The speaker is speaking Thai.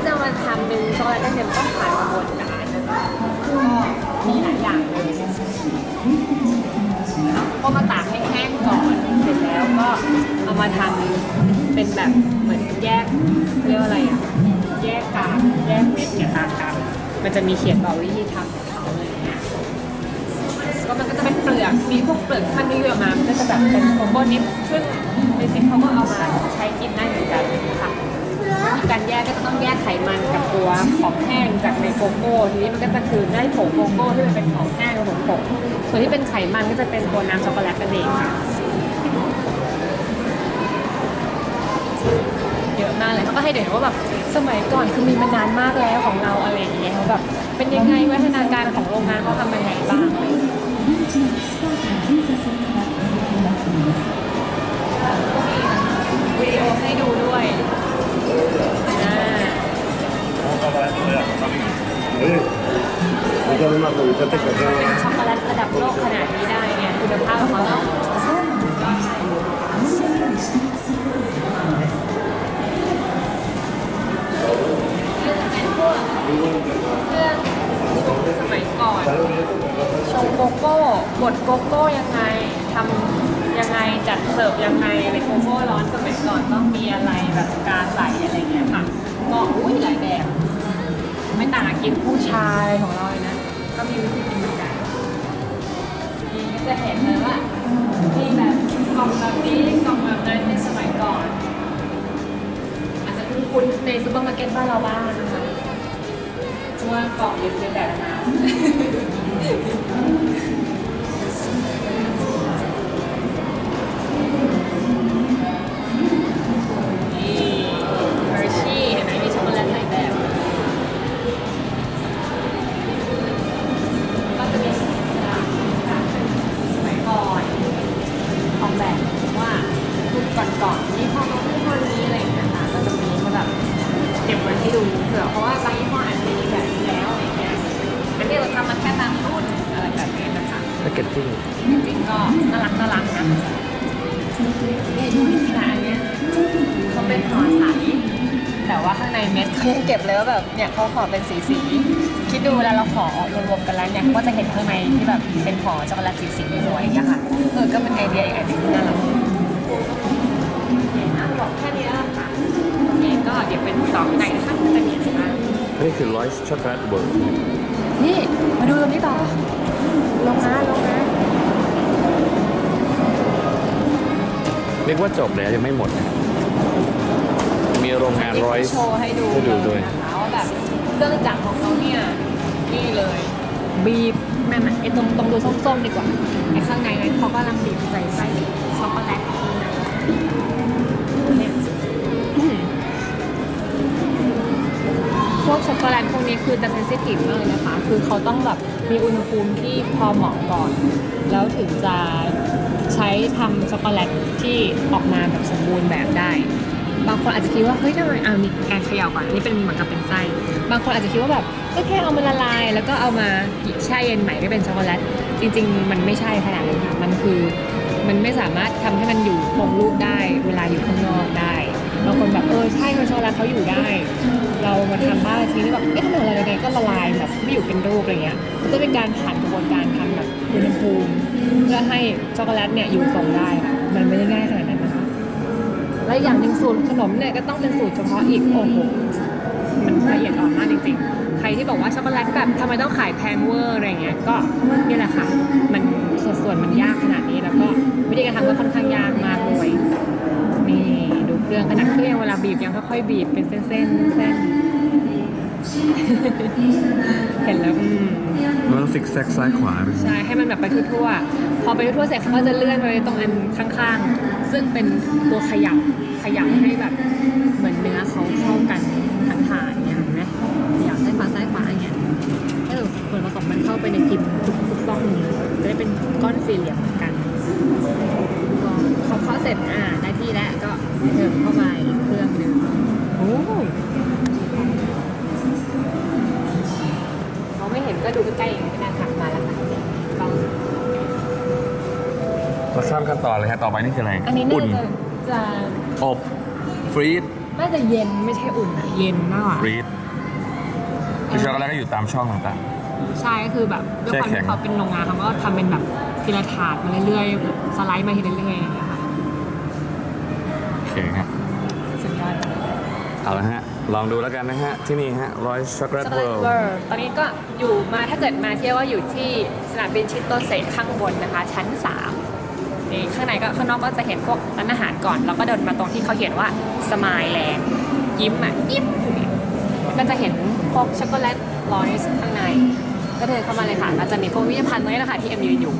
ที่จะมาทำเป็นช็อกโกแลตเนี่ยมันต้องผ่านกระบวนการก็มีหลายอย่างเลยก็มาตากให้แห้งก่อน เสร็จแล้วก็เอามาทำเป็นแบบเหมือนแยกเรียกว่าอะไรอะ แยกกากแยกเม็ดเนี่ยตามกันมันจะมีเขียนบอกวิธีทำของเขาอะไรอย่างเงี้ยก็มันก็จะเป็นเปลือก มีพวกเปลือกท่านที่ออกมา มันก็จะแบบเป็นโกโก้นิปซึ่งในซิปเขาก็เอามาใช้กินได้เหมือนกันค่ะีการแยกก็จะต้องแยกไขมันกับตัวของแห้งจากในโกโก้ทีนี้มันก็จะคือได้ผงโกโก้ที่มันเป็นของแห้งกับผงผงส่วนที่เป็นไขมันก็จะเป็นตัวน้ำช็อกโกแลตนั่นเองค่ะเยอะมากเลยเขาก็ให้เด็กว่าแบบสมัยก่อนคือมีมานานมากแล้วของเราอะไรอย่างเงี้ยแบบเป็นยังไงวัฒนาการของโรง Eh, mi chiamo Marco, mi fate เป็นช็อกโกแลตระดับโลกขนาดนี้ได้เนี่ยคุณภาพของเขาต้องเพื่องสมัยก่อนชงโกโก้บดโกโก้ยังไงทำยังไงจัดเสิร์ฟยังไงในโกโก้ร้อน ก็ตบ้านเราบ้างนะคะเพราะว่ากล่องเยอะๆแบบนั้นนี่ ดูเผื่อเพราะว่าบางยี่ห้ออาจจะมีแบบนี้แล้วอะไรเงี้ยอันนี้เราทำมาแค่บางรุ่นอะไรแบบนี้นะคะแพคเกจจิ้งจริงๆก็น่ารักน่ารักนะนี่ดูนี่ขนาดเนี้ยเขาเป็นห่อใสแต่ว่าข้างในเม็ดเขายังเก็บเลยว่าแบบเนี่ยเขาห่อเป็นสีสีๆคิดดูเวลาเราห่อรวมๆกันแล้วเนี่ยก็จะเห็นข้างในที่แบบเป็นห่อช็อกโกแลตสีสีๆสวยๆอย่างเงี้ยค่ะเออก็เป็นไอเดียอีกอันหนึงที่น่ารักโอเคอะบอกแค่นี้แล้วค่ะโอเคก็เดี๋ยวเป็นต่อข้างใน นี่คือร้อยช็อกโกแลตเบิร์กนี่ มาดูตรงนี้ต่อ ลงนะลงนะเรียกว่าจบแล้วยังไม่หมดนะมีโรงงานร้อยโชว์ให้ดูให้ดูด้วยนะคะว่าแบบเครื่องจักรของเขาเนี่ย นี่เลย บีบแม่นไอ้ตรงตรงดูส้มๆดีกว่าไอ้ข้างในนั้นเขากำลังบีบใส่ไส้ช็อกโกแลตข้างใน พวกช็อกโกแลตพวกนี้คือจะเซนซิทีฟมากเลยนะคะ คือเขาต้องแบบมีอุณหภูมิที่พอเหมาะก่อน แล้วถึงจะใช้ทำช็อกโกแลตที่ออกมาแบบสมบูรณ์แบบได้ บางคนอาจจะคิดว่าเฮ้ยทำไมเอามีการเขย่าก่อนนี่เป็นเหมือนกับเป็นไส้ บางคนอาจจะคิดว่าแบบก็แค่เอามาละลาย แล้วก็เอามาแช่เย็นใหม่ก็เป็นช็อกโกแลต จริง ๆ มันไม่ใช่ขนาดนั้นค่ะ มันคือมันไม่สามารถทำให้มันอยู่คงรูปได้ เวลาอยู่ข้างนอกได้บางคนแบบเออใช่มันช็อกโกแลตเขาอยู่ได้ มาทำบ้างทีนี้แบบเอ๊ะทำไมละลายยังไงก็ละลายแบบไม่อยู่เป็นรูปอะไรเงี้ยมันก็เป็นการผ่านกระบวนการทำแบบอุณหภูมิเพื่อให้ช็อกโกแลตเนี่ยอยู่ทรงได้ค่ะมันไม่ได้ง่ายขนาดนั้นนะคะและอย่างหนึ่งสูตรขนมเนี่ยก็ต้องเป็นสูตรเฉพาะอีกโอ้โหมันละเอียดอ่อนมากจริงๆ ใครที่บอกว่าช็อกโกแลตแบบทำไมต้องขายแพงเวอร์อะไรเงี้ยก็นี่แหละค่ะมันส่วนส่วนมันยากขนาดนี้แล้วก็วิธีการทำก็ค่อนข้างยากมากด้วยนี่ดูเครื่องขนาดเครื่องเวลาบีบยังค่อยๆบีบเป็นเส้นๆเส้น เห็นแล้วอืมมันต้องซิกแซกซ้ายขวาด้วยใช่ให้มันแบบไปทั่วๆพอไปทั่วๆเสร็จเขาก็จะเลื่อนไปตรงอันข้างๆ ซึ่งเป็นตัวขยับขยับให้แบบเหมือนเนื้อเขาเข้ากันทั้งฐานเนี่ยเห็นไหมขยับซ้ายขวาซ้ายขวาอย่างเงี้ยเออส่วนผสมมันเข้าไปในพิมพ์ทุกทุกๆร่องนี้จะได้เป็นก้อนสี่เหลี่ยมเหมือนกันพอเขาเคาะเสร็จอ่าได้ที่แล้วก็เติมเข้าไปอีกเครื่องหนึ่งโอ้ ก็ดูใกล้ๆเองไม่น่าถักมาแล้วค่ะกล้องเราข้ามขั้นตอนเลยฮะต่อไปนี่คืออะไรอันนี้น่าอุ่นจะจะอบฟรีดน่าจะเย็นไม่ใช่อุ่นอะเย็นมากกว่าฟรีดคือช็อกโกแลตก็อยู่ตามช่องต่าง ใช่ก็คือแบบด้วยความแช่แข็ง ที่เขาเป็นโรงงานเขาก็ทำเป็นแบบทีละถาดมาเรื่อยๆแบบสไลด์มาทีละเรื่อยๆอย่างเงี้ยค่ะๆโอเคฮะสุดยอดเอาละฮะ ลองดูแล้วกันนะฮะ ที่นี่ฮะร้อยช็อกโกแลตช็อกโกเวิแลตลด์เวอร์ตอนนี้ก็อยู่มาถ้าเกิดมาเที่ยวก็อยู่ที่สนามบินชิโตเซข้างบนนะคะ ชั้น 3 นี่ข้างในก็ข้างนอกก็จะเห็นพวกร้านอาหารก่อน แล้วก็เดินมาตรงที่เขาเขียนว่าสมายแลนด์ยิ้มอะยิ้มก็จะเห็นพวกช็อกโกแลตลอยส์ข้างใน ก็เดินเข้ามาเลยค่ะก็จะมีพวกวิทยาพันธ์ตรงนี้นะคะที่เอ็มยืนอยู่